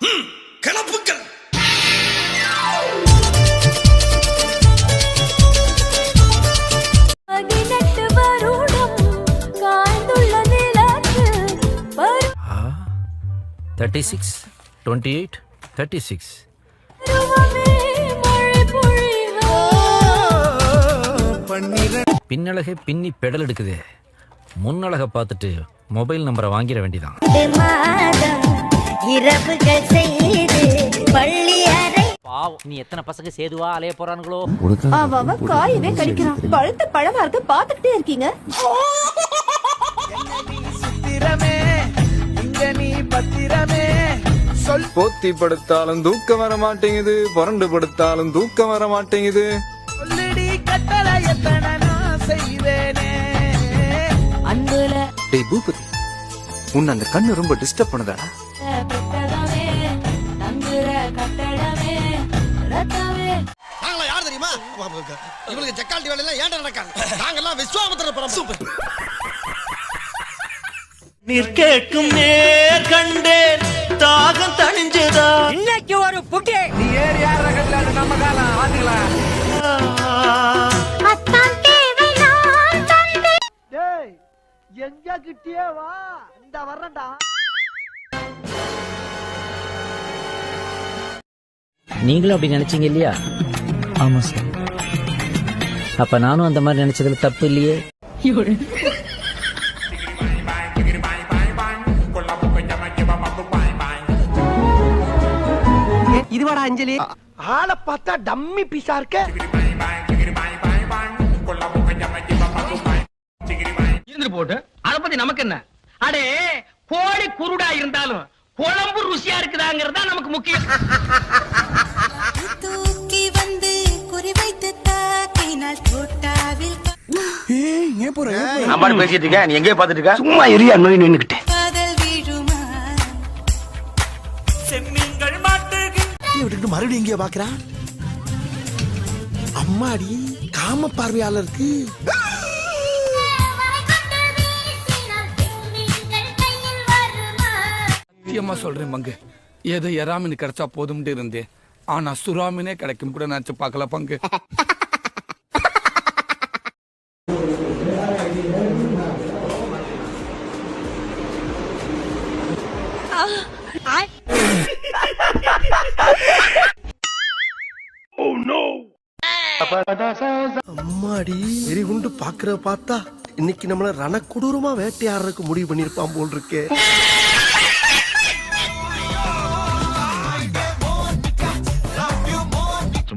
நிலத்து thirty six twenty eight thirty six பின்னழகை பின்னி pedal எடுக்குது. முன்னழகை பார்த்துட்டு மொபைல் நம்பரை வாங்கிட வேண்டியதான் இரவுகள் செய்து பள்ளி அறை பாவம். நீ எத்தனை பசங்க சேதுவா அலைய போறானுங்களோ? அவன் காயவே கடிக்கிறான். பழுத்த பழமா இருக்க பாத்துக்கிட்டே இருக்கீங்க. போத்தி படுத்தாலும் தூக்கம் வர மாட்டேங்குது புரண்டு படுத்தாலும் தூக்கம் வர மாட்டேங்குது. அன்புல டேய் பூபதி உன்னை அந்த கண்ணு ரொம்ப டிஸ்டர்ப் பண்ணுதாடா. நாங்களா யார் தெரியுமா? இவளுக்கு ஜக்கால்டி வேலையெல்லாம் ஏன்டா நடக்காது? நாங்கெல்லாம் விஸ்வாமத்திர படம் சூப்பர். நீர் கேட்கும் நேர் கண்டேன். தாகம் தணிஞ்சதா? இன்னைக்கு ஒரு புட்டி அத்தான் தேவை நான் தந்தேன் நீங்களும் அப்படி நினைச்சீங்க இல்லையா? ஆமா சார் அப்ப நானும் அந்த மாதிரி நினைச்சதுல தப்பு இல்லையே? இதுவாடா அஞ்சலி? ஆளை பார்த்தா டம்மி பீஸா இருக்க. இருந்து போட்டு அத பத்தி நமக்கு என்ன? அடே கோழி குருடா இருந்தாலும் இருக்குதாங்கிறது தான் நமக்கு முக்கியம். தூக்கி வந்து குறிவைத்து தாக்கினால் தோட்டாவில் பாட்டு பேசிட்டு இருக்கேன். நீ எங்கேயே பாத்துட்டு இருக்க. சும்மா எரியா நோய் நின்னுக்கிட்டு. காதல் வீழுமா? விட்டுட்டு மறுபடியும் எங்கேயோ பாக்குறா அம்மாடி காம பார்வையாளருக்கு. சத்தியமா சொல்றேன் பங்கு ஏதோ எறாமின் கிடைச்சா போதும்னு இருந்தேன். ஆனா சுறாமினே கிடைக்கும் கூட நினைச்சு பார்க்கல பங்கு. அம்மாடி. எரிகுண்டு பாக்குற பார்த்தா இன்னைக்கு நம்மள ரணக்கொடூரமா வேட்டையாடுறதுக்கு முடிவு பண்ணிருப்பான் போல் இருக்கே.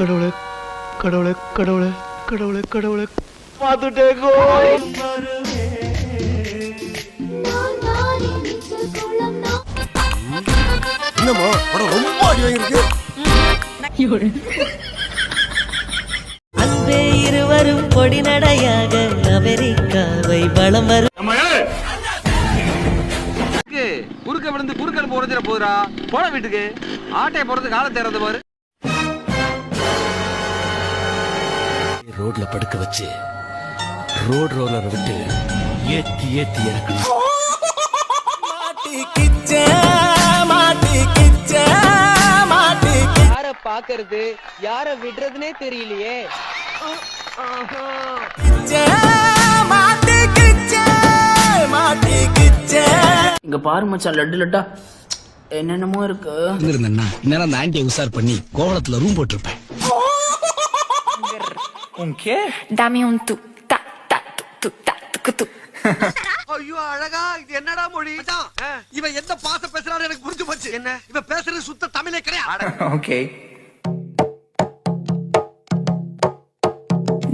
கடவுளே கடவுளே கடவுளே கடவுளே கடவுளே. நான் தானே நீச்சல் குளம் நான் என்னமோ படம் ரொம்ப அடி வாங்கியிருக்கு அன்பே இருவரும் பொடி நடையாக அமெரிக்காவை வளம் வரும். குறுக்க விழுந்து குறுக்கல் போறதுல போதுடா. போன வீட்டுக்கு. ஆட்டைய போறதுக்கு ஆளை தேர்றது பாரு. ரோட்ல படுக்க வச்சு ரோட் ரோலரை விட்டு ஏத்தி ஏத்தி இறக்கணும் யார பாக்குறது யார விடுறதுனே தெரியலையே. இங்க பாரு மச்சான் லட்டு லட்டா. என்னென்னமோ இருக்கு. இருந்தேன்னா இந்நேரம் அந்த ஆண்டியை உசார் பண்ணி கோவளத்துல ரூம் போட்டிருப்பேன். Dame un tu, ta, ta, tu, tu, ta, tu, tu. ஐயோ அழகா இது என்னடா மொழி? இவன் எந்த பாச பேசுறாரு எனக்கு புரிஞ்சு போச்சு. என்ன? இவன் பேசுறது சுத்த தமிழே கிடையாது.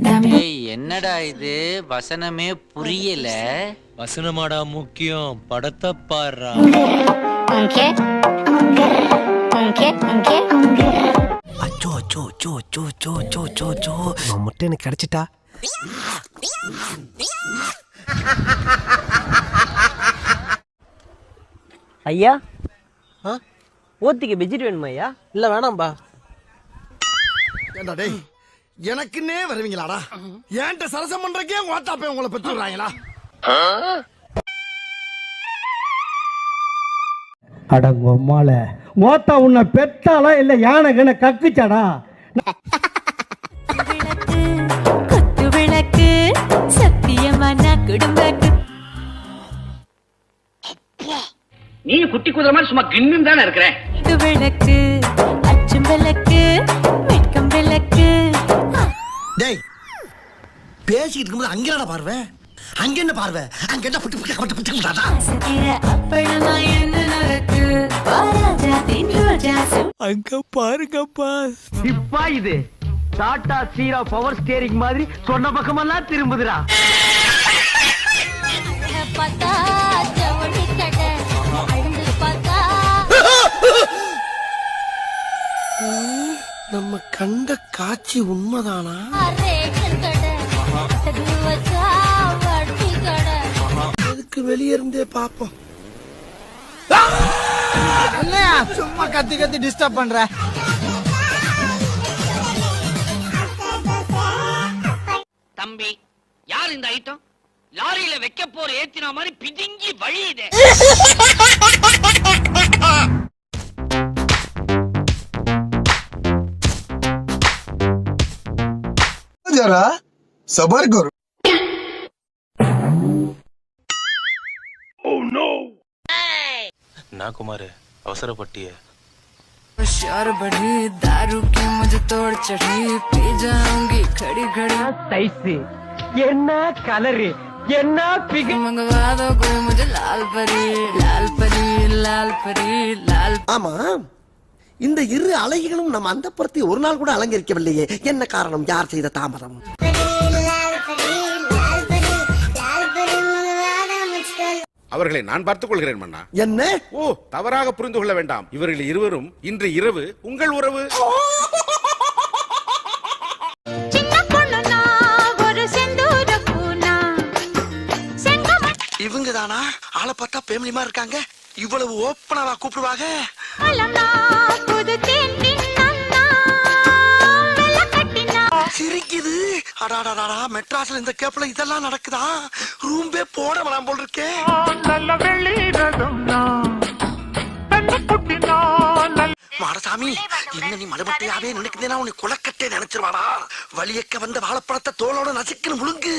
Dame ஏய் என்னடா இது? வசனமே புரியல. வசனமாடா முக்கியம். படத்தை பாடுறா. சோ சோ சோ சோ சோ சோ சோ. நான் மட்டும் எனக்கு கிடைச்சிட்டா? ஐயா? ஆ? ஓத்திக்கு பெட்ஜெட் வேணுமா ஐயா? இல்லை வேணாம்பா. ஏண்டா டேய் எனக்குன்னே வருவீங்களாடா? ஏன்ட்ட சரசம் பண்றக்கே ஓத்தாப்பே உங்களை பெற்று விடுறாங்களா அடங்கொம்மால மோத்தா உன்னை பெத்தாளா இல்ல யானை கண்ண கக்குச்சாடா? குத்து விளக்கு சத்தியமான குடும்பக்கு நீ குட்டி குதிரை மாதிரி சும்மா கின்னு தானே இருக்கிறேன் விளக்கு அச்சும் விளக்கு வெட்கம் விளக்கு. டேய் பேசிக்கிட்டு இருக்கும்போது அங்க என்னடா பார்வை அங்க என்ன பார்வை? அங்க என்ன புட்டு புட்டு புட்டு புட்டு அங்க பாருங்கப்பா. இப்பா இது. டாடா சீரா பவர் ஸ்டியரிங் மாதிரி சொன்ன பக்கமெல்லாம் திரும்புதுடா. நம்ம கண்ட காட்சி உண்மைதானா? வெளியே இருந்தே பாப்போம் சும்மா கத்தி கத்தி டிஸ்டர்ப் பண்ற தம்பி யார் இந்த ஐட்டம் லாரியில வைக்க போற ஏத்தின மாதிரி பிதுங்கி வழியுதே जरा सबर करो நான் குமார் அவசரப்பட்டிய शोर बढ़ी दारू की मुझे तोड़ चढ़ी पी जाऊंगी खड़ी खड़ी சைஸ் என்ன கலரு என்ன பிக मंगवा दो कोई मुझे लाल परी लाल परी लाल परी लाल ஆமா இந்த இரு அழகிகளும் நம்ம அந்த புறத்தை ஒரு நாள் கூட அலங்கரிக்கவில்லையே என்ன காரணம் யார் செய்த தாமதம் அவர்களை நான் பார்த்துக் கொள்கிறேன் மன்னா. என்ன? ஓ தவறாக புரிந்து கொள்ள வேண்டாம். இவர்கள் இருவரும் இன்று இரவு உங்கள் உறவு. இவங்க தானா ஆளை பார்த்தா பேமிலிமா இருக்காங்க. இவ்வளவு ஓப்பனாவா கூப்பிடுவாங்க? அடாடாடா மெட்ராஸ்ல இந்த கேப்ல இதெல்லாம் நடக்குதா? ரூம்பே போட வேணாம் போல் இருக்கே. மாடசாமி இன்னும் நீ மடுமட்டையாவே நினைக்கிறேன்னா உன்னை குலக்கட்டே நினைச்சிருவாடா. வலியக்க வந்த வாழைப்பழத்தை தோலோட நசுக்குன்னு முழுங்கு.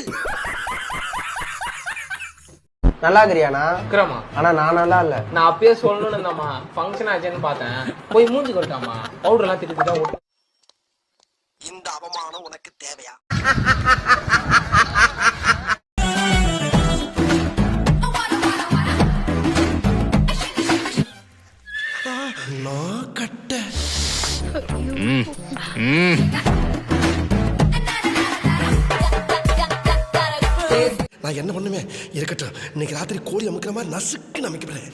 நல்லா இருக்கிறியாண்ணா? விக்ரமா. ஆனா நான் நல்லா இல்ல. நான் அப்பயே சொல்லணும்னு இருந்தம்மா. ஃபங்க்ஷன் ஆச்சுன்னு பார்த்தேன். போய் மூஞ்சி கொடுத்தாமா பவுடர் எல்லாம் திட்டு இந்த அவமானம் உனக்கு தேவையா? நான் கட்ட நான் என்ன பண்ணுவேன்? இருக்கட்டும். இன்னைக்கு ராத்திரி கோழி அமுக்கிற மாதிரி நசுக்கு நமைக்கிறேன்